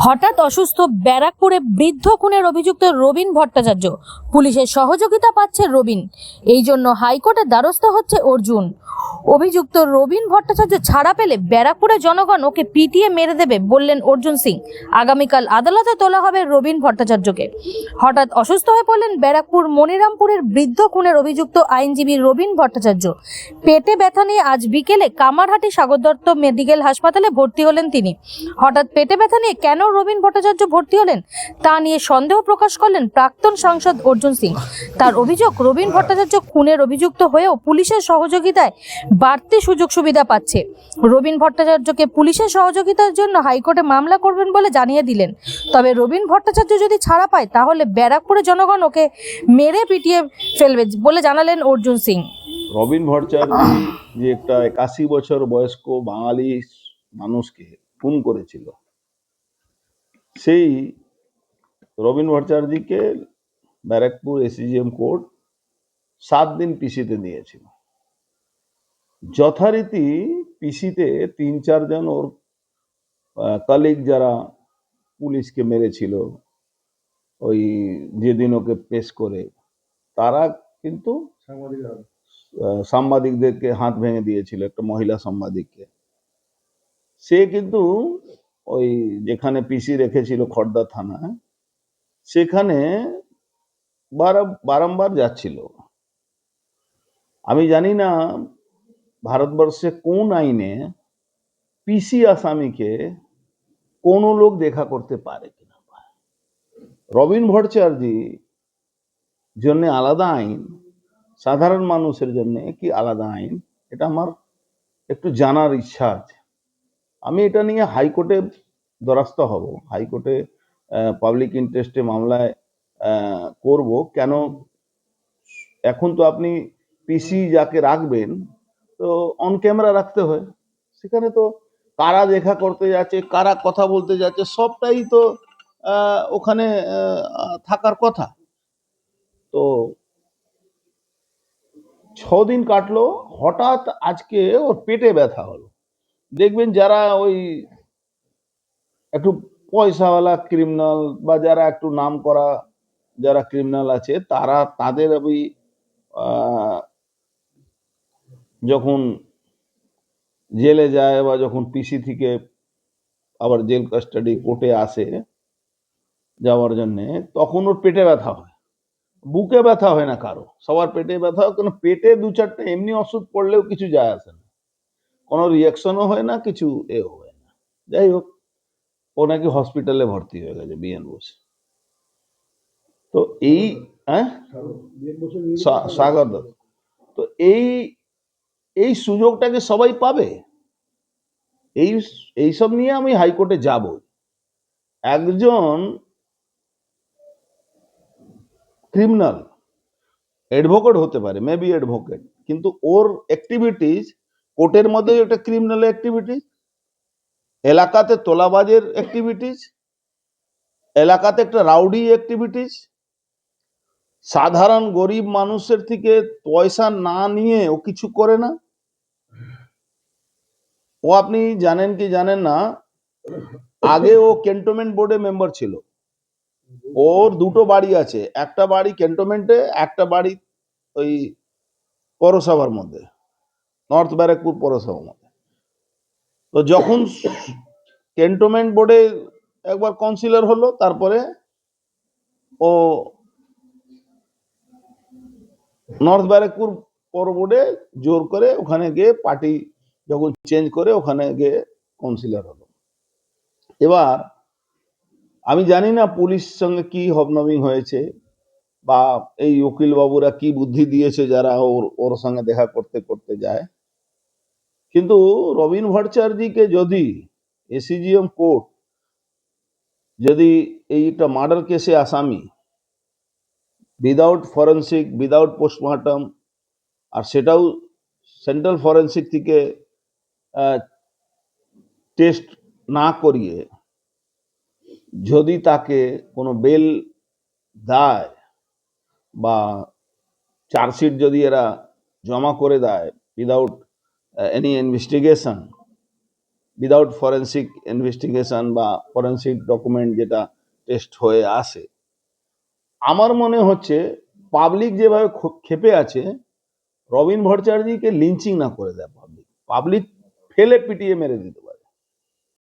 হঠাৎ অসুস্থ ব্যারাকপুরে বৃদ্ধ খুনের অভিযুক্ত রবিন ভট্টাচার্য। পুলিশের সহযোগিতা পাচ্ছে রবিন। এই জন্য হাইকোর্টের দ্বারস্থ হচ্ছে অর্জুন। অভিযুক্ত রবীন ভট্টাচার্য ছাড়া পেলে ব্যারাকপুরের জনগণ ওকে পিটিয়ে মেরে দেবে বললেন অর্জুন সিং। আগামীকাল আদালতে তোলা হবে রবীন ভট্টাচার্যকে। হঠাৎ অসুস্থ হয়ে পড়লেন ব্যারাকপুর মনিরামপুরের বৃদ্ধ খুনের অভিযুক্ত আইনজীবী রবীন ভট্টাচার্য। পেটে ব্যথা নিয়ে আজ বিকেলে কামারহাটি সাগর দত্ত মেডিকেল হাসপাতালে ভর্তি হলেন তিনি। হঠাৎ পেটে ব্যথা নিয়ে কেন রবীন ভট্টাচার্য ভর্তি হলেন, তা নিয়ে সন্দেহ প্রকাশ করলেন প্রাক্তন সাংসদ অর্জুন সিং। তার অভিযোগ, রবীন ভট্টাচার্য খুনের অভিযুক্ত হয়েও পুলিশের সহযোগিতায় বাড়তি সুযোগ সুবিধা পাচ্ছে। রবীন ভট্টাচার্যকে পুলিশের সহযোগিতার জন্য হাইকোর্টে মামলা করবেন বলে জানিয়ে দিলেন। তবে রবীন ভট্টাচার্য যদি ছাড়া পায়, তাহলে ব্যারাকপুরের জনগণ ওকে মেরে পিটিয়ে ফেলবে বলে জানালেন অর্জুন সিং। রবীন ভট্টাচার্য যে একটা একাশি বছর বয়স্ক বাঙালি মানুষকে খুন করেছিল, সেই রবীন ভট্টাচার্যকে ব্যারাকপুর এসিজিএম কোর্ট সাত দিন পিসিতে দিয়েছিল। যথারীতি পিসিতে তিন চারজন ওর কলিগ যারা পুলিশকে মেরেছিল ওই যেদিন ওকে পেশ করে তারা কিন্তু সাংবাদিকদেরকে হাত ভেঙে দিয়েছিল একটা মহিলা সাংবাদিককে। সে কিন্তু ওই যেখানে পিসি রেখেছিল খড়দা থানা সেখানে বারা- বারংবার যাচ্ছিল। আমি জানি না ভারতবর্ষে কোন আইনে পিসি আসামিকে কোনো লোক দেখা করতে পারে কিনা? রবিন ভট্টাচার্য জন্য আলাদা আইন, সাধারণ মানুষের জন্য কি আলাদা আইন? এটা আমার একটু জানার ইচ্ছা আছে। আমি এটা নিয়ে হাইকোর্টে দ্বারস্থ হব। হাইকোর্টে পাবলিক ইন্টারেস্টে মামলায় করব। কেন এখন তো আপনি পিসি যাকে রাখবেন তো অন ক্যামেরা রাখতে হয়। সেখানে তো কারা দেখা করতে যাচ্ছে, কারা কথা বলতে যাচ্ছে, সবটাই তো ওখানে থাকার কথা। তো ছদিন কাটলো, হঠাৎ আজকে ওর পেটে ব্যথা হলো। দেখবেন যারা ওই একটু পয়সাওয়ালা ক্রিমিনাল বা যারা একটু নাম করা, যারা ক্রিমিনাল আছে, তারা তাদের ওই যখন জেলে যায় বা যখন পিসি থেকে আবার জেল কাস্টাডি কোর্টে আসে যাওয়ার জন্যে তখন ওর পেটে ব্যথা হয় বুকে ব্যথা হয় না কারও সবার পেটে ব্যথা হয় কোনো পেটে দু চারটে এমনি ওষুধ পড়লেও কিছু যায় আসে না কোনো রিয়াকশনও হয় না কিছু এও হয় না যাই হোক ও নাকি হসপিটালে ভর্তি হয়ে গেছে বিএন বসে তো এই হ্যাঁ সা- সাগর দত্ত তো এই এই সুযোগটাকে সবাই পাবে। এই, এইসব নিয়ে আমি হাইকোর্টে যাব। একজন ক্রিমিনাল অ্যাডভোকেট হতে পারে মেবি অ্যাডভোকেট কিন্তু ওর অ্যাক্টিভিটিস কোর্টের মধ্যে একটা ক্রিমিনাল অ্যাক্টিভিটিস এলাকাতে তোলাবাজের অ্যাক্টিভিটিস এলাকাতে একটা রাউডি অ্যাক্টিভিটিস সাধারণ গরিব মানুষের থেকে পয়সা না নিয়ে ও কিছু করে না? ও আপনি জানেন কি জানেন না? আগে ও ক্যান্টনমেন্ট বোর্ডে মেম্বার ছিল। ওর দুটো বাড়ি আছে। একটা বাড়ি ক্যান্টনমেন্টে, একটা বাড়ি ওই পৌরসভার মধ্যে। নর্থ ব্যারাকপুর পৌরসভার মধ্যে। তো যখন ক্যান্টনমেন্ট বোর্ডে একবার কাউন্সিলর হলো, তারপরে ও নর্থ ব্যারাকপুর পৌর বোর্ডে জোর করে ওখানে গিয়ে পার্টি যখন চেঞ্জ করে ওখানে গিয়ে কাউন্সিলর হলো। এবার আমি জানি না পুলিশ সঙ্গে কি হবনমিং হয়েছে বা এই উকিল বাবুরা কি বুদ্ধি দিয়েছে যারা ওর ওর সঙ্গে দেখা করতে করতে যায়। কিন্তু রবীন ভট্টাচার্যকে যদি এসিজিএম কোর্ট যদি এইটা মার্ডার কেসে আসামি উইদাউট ফরেন্সিক উইদাউট পোস্টমর্টম আর সেটাও সেন্ট্রাল ফরেন্সিক থেকে টেস্ট না করিয়ে যদি তাকে কোনো বেল দেয় বা চার্জশিট যদি এরা জমা করে দেয় without any investigation without forensic investigation বা ফরেন্সিক ডকুমেন্ট যেটা টেস্ট হয়ে আসে আমার মনে হচ্ছে পাবলিক যেভাবে খেপে আছে, রবিন ভট্টাচার্যকে লিঞ্চিং না করে দেয় পাবলিক পাবলিক ফেলে পিটিয়ে মেরে দিতে পারে।